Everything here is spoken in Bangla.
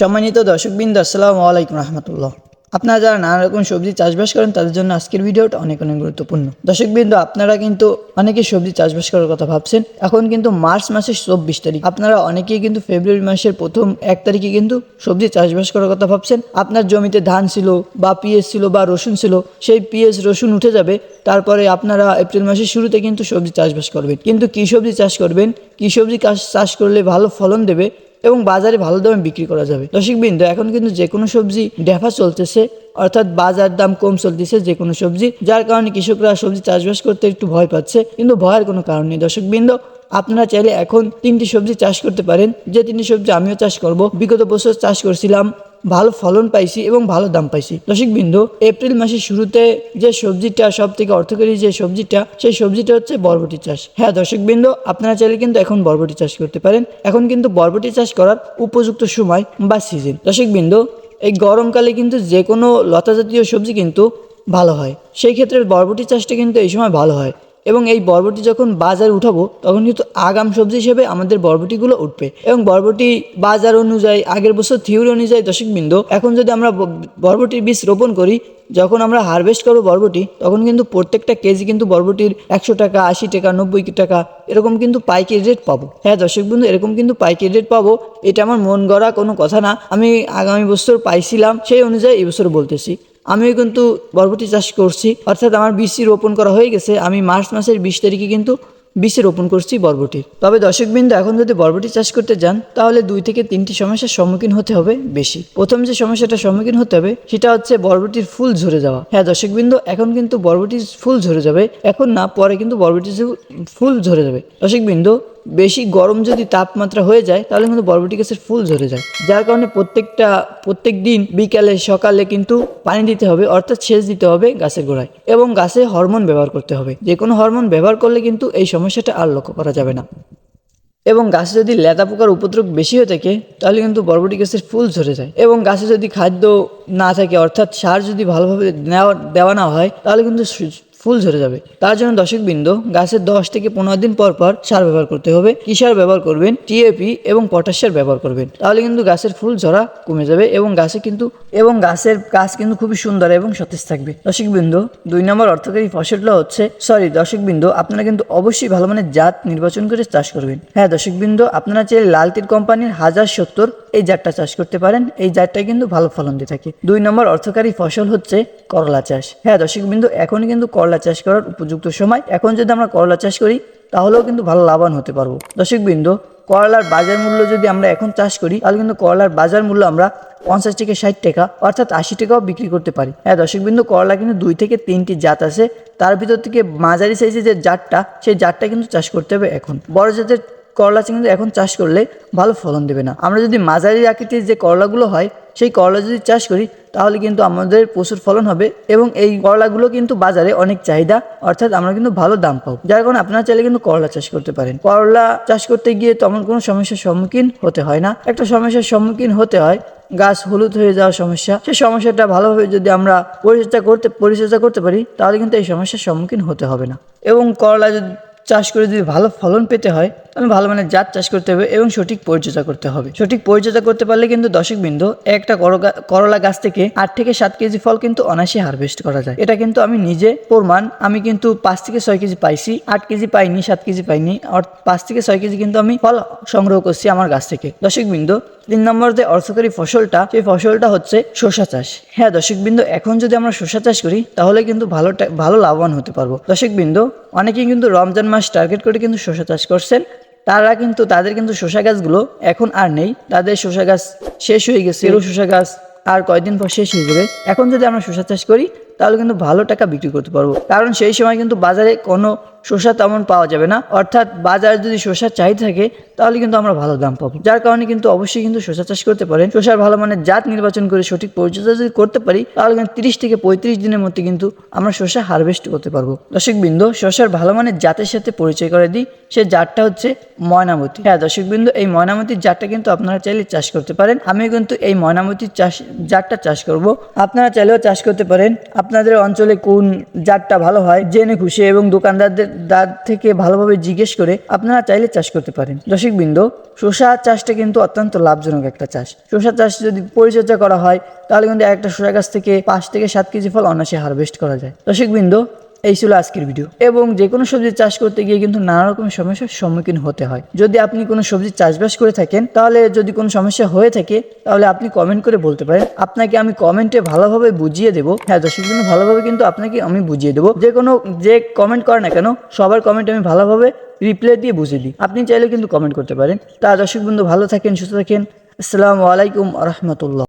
সম্মানিত দর্শকবৃন্দ, আসসালামু আলাইকুম রহমতুল্লাহ। আপনারা যারা নানা রকম সবজি চাষবাস করেন, তাদের জন্য আজকের ভিডিওটা অনেক অনেক গুরুত্বপূর্ণ। দর্শকবৃন্দ, আপনারা কিন্তু অনেকে সবজি চাষবাস করার কথা ভাবছেন। এখন কিন্তু মার্চ মাসের চব্বিশ তারিখ। আপনারা অনেকেই কিন্তু ফেব্রুয়ারি মাসের প্রথম এক তারিখে কিন্তু সবজি চাষবাস করার কথা ভাবছেন। আপনার জমিতে ধান ছিল বা পিএস ছিল বা রসুন ছিল, সেই পিএস রসুন উঠে যাবে। তারপরে আপনারা এপ্রিল মাসের শুরুতে কিন্তু সবজি চাষবাস করবেন। কিন্তু কী সবজি চাষ করবেন? কী সবজি চাষ করলে ভালো ফলন দেবে? এবং বাজারে ভালো দামে বিক্রি করা যাবে। দর্শকবৃন্দ, এখন কিন্তু যে কোনো সবজি ডেফা চলতেছে, অর্থাৎ বাজার দাম কম চলতেছে যে কোনো সবজি, যার কারণে কৃষকরা সবজি চাষবাস করতে একটু ভয় পাচ্ছে, কিন্তু ভয়ের কোনো কারণ নেই। দর্শকবৃন্দ, আপনারা চাইলে এখন তিনটি সবজি চাষ করতে পারেন। যে তিনটি সবজি আমিও চাষ করব। বিগত বছর চাষ করছিলাম ভালো ফলন পাইছি এবং ভালো দাম পাইছি। দর্শক বিন্দু, এপ্রিল মাসের শুরুতে যে সবজিটা সব থেকে অর্থকরী যে সবজিটা, সেই সবজিটা হচ্ছে বরবটি চাষ। হ্যাঁ দর্শক বিন্দু, আপনারা চাইলে কিন্তু এখন বরবটি চাষ করতে পারেন। এখন কিন্তু বরবটি চাষ করার উপযুক্ত সময় বা সিজন দর্শক বিন্দু, এই গরমকালে কিন্তু যে কোনো লতা জাতীয় সবজি কিন্তু ভালো হয়। সেই ক্ষেত্রে বরবটি চাষটা কিন্তু এই সময় ভালো হয়। এবং এই বরবটি যখন বাজারে উঠাবো, তখন কিন্তু আগাম সবজি হিসেবে আমাদের বরবটিগুলো উঠবে। এবং বরবটি বাজার অনুযায়ী, আগের বছর থিওরি অনুযায়ী দশক বিন্দু এখন যদি আমরা বরবটির বীজ রোপণ করি, যখন আমরা হারভেস্ট করব বরবটি, তখন কিন্তু প্রত্যেকটা কেজি কিন্তু বরবটির একশো টাকা, আশি টাকা, নব্বই টাকা, এরকম কিন্তু পাইকারি রেট পাবো। হ্যাঁ দর্শক বন্ধু এরকম কিন্তু পাইকারি রেট পাবো, এটা আমার মন গড়া কোনো কথা না। আমি আগামী বছর পাইছিলাম, সেই অনুযায়ী এই বছর বলতেছি। আমিও কিন্তু বরবটি চাষ করছি। অর্থাৎ আমার বীজটি রোপণ করা হয়ে গেছে। আমি মার্চ মাসের বিশ তারিখে কিন্তু বীজে রোপণ করছি বরবটির। তবে দর্শকবৃন্দ, এখন যদি বরবটি চাষ করতে যান, তাহলে দুই থেকে তিনটি সমস্যার সম্মুখীন হতে হবে বেশি। প্রথম যে সমস্যাটার সম্মুখীন হতে হবে, সেটা হচ্ছে বরবটির ফুল ঝরে যাওয়া। হ্যাঁ দর্শকবৃন্দ, এখন কিন্তু বরবটির ফুল ঝরে যাবে। এখন না, পরে কিন্তু বরবটির ফুল ঝরে যাবে। দর্শকবৃন্দ বেশি গরম যদি তাপমাত্রা হয়ে যায়, তাহলে কিন্তু বরবটি গাছের ফুল ঝরে যায়। যার কারণে প্রত্যেকটা, প্রত্যেক দিন বিকালে, সকালে কিন্তু পানি দিতে হবে, অর্থাৎ সেচ দিতে হবে গাছের গোড়ায়। এবং গাছে হরমোন ব্যবহার করতে হবে। যে কোনো হরমোন ব্যবহার করলে কিন্তু এই সমস্যাটা আর লক্ষ্য করা যাবে না। এবং গাছে যদি লেদা পোকার উপদ্রব বেশি হয়ে থাকে, তাহলে কিন্তু বরবটি গাছের ফুল ঝরে যায়। এবং গাছে যদি খাদ্য না থাকে, অর্থাৎ সার যদি ভালোভাবে দেওয়া না হয়, তাহলে কিন্তু ফুল ঝরে যাবে। তার জন্য দশক বিন্দু গাছের দশ থেকে পনেরো দিন পর পর সার ব্যবহার করতে হবে। কি সার ব্যবহার করবেন? টিএপি এবং পটাশ সার ব্যবহার করবেন। তাহলে কিন্তু গাছের ফুল ঝরা কমে যাবে এবং গাছে কিন্তু, এবং গাছের গাছ কিন্তু খুবই সুন্দর এবং সতেজ থাকবে। দর্শক বিন্দু দুই নম্বর অর্থকারী ফসলটা হচ্ছে সরি দর্শক বিন্দু আপনারা কিন্তু অবশ্যই ভালো মানের জাত নির্বাচন করে চাষ করবেন। হ্যাঁ দর্শক বিন্দু আপনারা চাইলে লালতির কোম্পানির হাজার সত্তর এই জাতটা চাষ করতে পারেন। এই জাতটা কিন্তু ভালো ফলন দিয়ে থাকে। দুই নম্বর অর্থকারী ফসল হচ্ছে করলা চাষ। হ্যাঁ দর্শক বিন্দু, এখন কিন্তু করলা চাষ করার উপযুক্ত সময়। এখন যদি আমরা করলা চাষ করি, তাহলেও কিন্তু ভালো লাভবান হতে পারব। দর্শক বিন্দু, করলার বাজার মূল্য যদি আমরা এখন চাষ করি, তাহলে কিন্তু করলার বাজার মূল্য আমরা পঞ্চাশ থেকে ষাট টাকা, অর্থাৎ আশি টাকাও বিক্রি করতে পারি। হ্যাঁ দর্শক বিন্দু, করলা কিন্তু দুই থেকে তিনটি জাত আছে। তার ভিতর থেকে মাঝারি সাইজের যে জাতটা, সেই জাতটা কিন্তু চাষ করতে হবে এখন। বড় জাতের করলা কিন্তু এখন চাষ করলে ভালো ফলন দেবে না। আমরা যদি মাঝারি আকৃতির যে করলাগুলো হয়, সেই করলা যদি চাষ করি, তাহলে কিন্তু আমাদের প্রচুর ফলন হবে এবং এই করলাগুলো কিন্তু বাজারে অনেক চাহিদা, অর্থাৎ আমরা কিন্তু ভালো দাম পাবো। যার কারণে আপনারা চাইলে কিন্তু করলা চাষ করতে পারেন। করলা চাষ করতে গিয়ে তেমন কোনো সমস্যার সম্মুখীন হতে হয় না। একটা সমস্যার সম্মুখীন হতে হয়, গাছ হলুদ হয়ে যাওয়ার সমস্যা। সেই সমস্যাটা ভালোভাবে যদি আমরা পরিচর্যা করতে পরিচর্যা করতে পারি, তাহলে কিন্তু এই সমস্যার সম্মুখীন হতে হবে না। এবং করলা যদি চাষ করে যদি ভালো ফলন পেতে হয়, তাহলে ভালো মানের জাত চাষ করতে হবে এবং সঠিক পরিচর্যা করতে হবে। সঠিক পরিচর্যা করতে পারলে কিন্তু দশক বিন্দু একটা করলা গাছ থেকে আট থেকে সাত কেজি ফল কিন্তু অনায়াসে হারভেস্ট করা যায়। এটা কিন্তু আমি নিজে প্রমাণ, আমি কিন্তু পাঁচ থেকে ছয় কেজি পাইছি, আট কেজি পাইনি, সাত কেজি পাইনি আর পাঁচ থেকে ছয় কেজি কিন্তু আমি ফল সংগ্রহ করছি আমার গাছ থেকে। দশক বিন্দু তিন নম্বর যে অর্থকারী ফসলটা, সেই ফসলটা হচ্ছে শসা চাষ। হ্যাঁ দর্শক বিন্দু এখন যদি আমরা শসা চাষ করি, তাহলে কিন্তু ভালো ভালো লাভবান হতে পারব। দর্শক বিন্দু অনেকেই কিন্তু রমজান মাস টার্গেট করে কিন্তু শসা চাষ করছেন। তারা কিন্তু, তাদের কিন্তু শসা গাছগুলো এখন আর নেই। তাদের শসা গাছ শেষ হয়ে গেছে। শসা গাছ আর কয়েকদিন পর শেষ হয়ে যাবে। এখন যদি আমরা শসা চাষ করি তাহলে কিন্তু ভালো টাকা বিক্রি করতে পারব। কারণ সেই সময় কিন্তু বাজারে কোনো শসা তেমন পাওয়া যাবে না। অর্থাৎ বাজারে যদি শসার চাহিদা থাকে, তাহলে কিন্তু আমরা ভালো দাম পাবো। যার কারণে কিন্তু অবশ্যই কিন্তু শসা চাষ করতে পারেন। শসার ভালো মানের জাত নির্বাচন করে সঠিক পরিচর্যা যদি করতে পারি, তাহলে কিন্তু তিরিশ থেকে পঁয়ত্রিশ দিনের মধ্যে কিন্তু আমরা শসা হারভেস্ট করতে পারব। দর্শক বিন্দু শসার ভালো মানের জাতের সাথে পরিচয় করে দিই। সে জাতটা হচ্ছে ময়নামতি। হ্যাঁ দর্শক বিন্দু এই ময়নামতির জাতটা কিন্তু আপনারা চাইলে চাষ করতে পারেন। আমি কিন্তু এই ময়নামতির চাষ জাতটা চাষ করব। আপনারা চাইলেও চাষ করতে পারেন। আপনাদের অঞ্চলে কোন জাতটা ভালো হয়, জেনে খুশি এবং দোকানদারদের দাঁত থেকে ভালোভাবে জিজ্ঞেস করে আপনারা চাইলে চাষ করতে পারেন। দর্শকবৃন্দ শসা চাষটা কিন্তু অত্যন্ত লাভজনক একটা চাষ। শসা চাষ যদি পরিচর্যা করা হয়, তাহলে কিন্তু একটা শসা গাছ থেকে পাঁচ থেকে সাত কেজি ফল অনায়াসে হারভেস্ট করা যায়। দর্শকবৃন্দ এই ছিল আজকের ভিডিও। এবং যে কোনো সবজি চাষ করতে গিয়ে কিন্তু নানা রকম সমস্যার সম্মুখীন হতে হয়। যদি আপনি কোনো সবজি চাষবাস করে থাকেন, তাহলে যদি কোনো সমস্যা হয়ে থাকে, তাহলে আপনি কমেন্ট করে বলতে পারেন। আপনাকে আমি কমেন্টে ভালোভাবে বুঝিয়ে দেবো। হ্যাঁ দর্শক কিন্তু ভালোভাবে কিন্তু আপনাকে আমি বুঝিয়ে দেবো। যে কোনো, যে কমেন্ট করে না কেন, সবার কমেন্ট আমি ভালোভাবে রিপ্লাই দিয়ে বুঝিয়ে দিই। আপনি চাইলে কিন্তু কমেন্ট করতে পারেন। তা দর্শক বন্ধু ভালো থাকেন, সুস্থ থাকেন। আসসালামু আলাইকুম রহমতুল্লাহ।